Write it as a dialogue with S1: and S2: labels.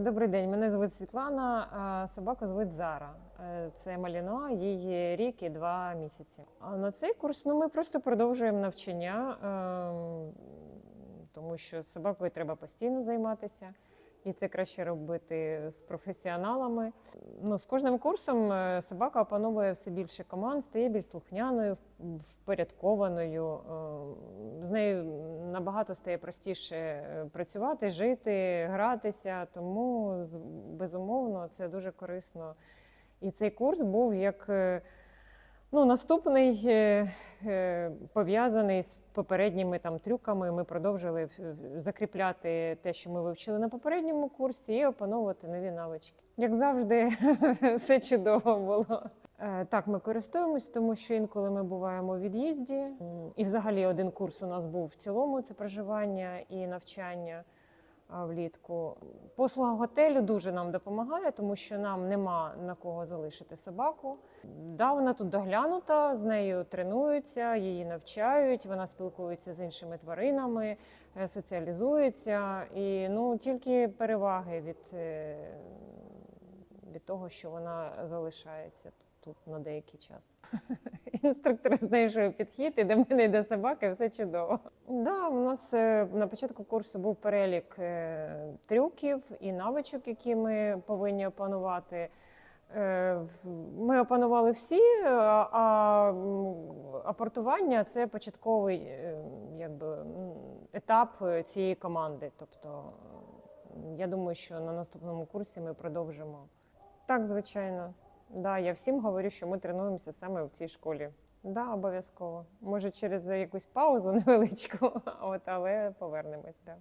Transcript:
S1: Добрий день, мене звуть Світлана, а собаку звуть Зара. Е, Це Маліноа, їй рік і два місяці. А на цей курс ну, ми просто продовжуємо навчання, ем, тому що собакою треба постійно займатися. І це краще робити з професіоналами. Ну, з кожним курсом е, собака опановує все більше команд, стає більш слухняною, впорядкованою. Е, З нею набагато стає простіше е, працювати, жити, гратися. Тому безумовно це дуже корисно. І цей курс був як е, ну, наступний е, пов'язаний з попередніми там трюками. Ми продовжили закріпляти те, що ми вивчили на попередньому курсі, і опановувати нові навички. Як завжди, все чудово було. Е, Так, ми користуємось, тому що інколи ми буваємо у від'їзді. І взагалі один курс у нас був в цілому це проживання і навчання влітку. Послуга готелю дуже нам допомагає, тому що нам нема на кого залишити собаку. Да, вона тут доглянута, з нею тренуються, її навчають, вона спілкується з іншими тваринами, е, соціалізується. І ну тільки переваги від, е, від того, що вона залишається тут на деякий час. Інструктор знайшов підхід, і до мене і до собаки все чудово. Да, у нас е, на початку курсу був перелік е, трюків і навичок, які ми повинні опанувати. Е, Ми опанували всі, а апортування це початковий якби, етап цієї команди. Тобто, я думаю, що на наступному курсі ми продовжимо. Так, звичайно. Да, я всім говорю, що ми тренуємося саме в цій школі. Да, обов'язково. Може, через якусь паузу невеличку, от, але повернемось. Да.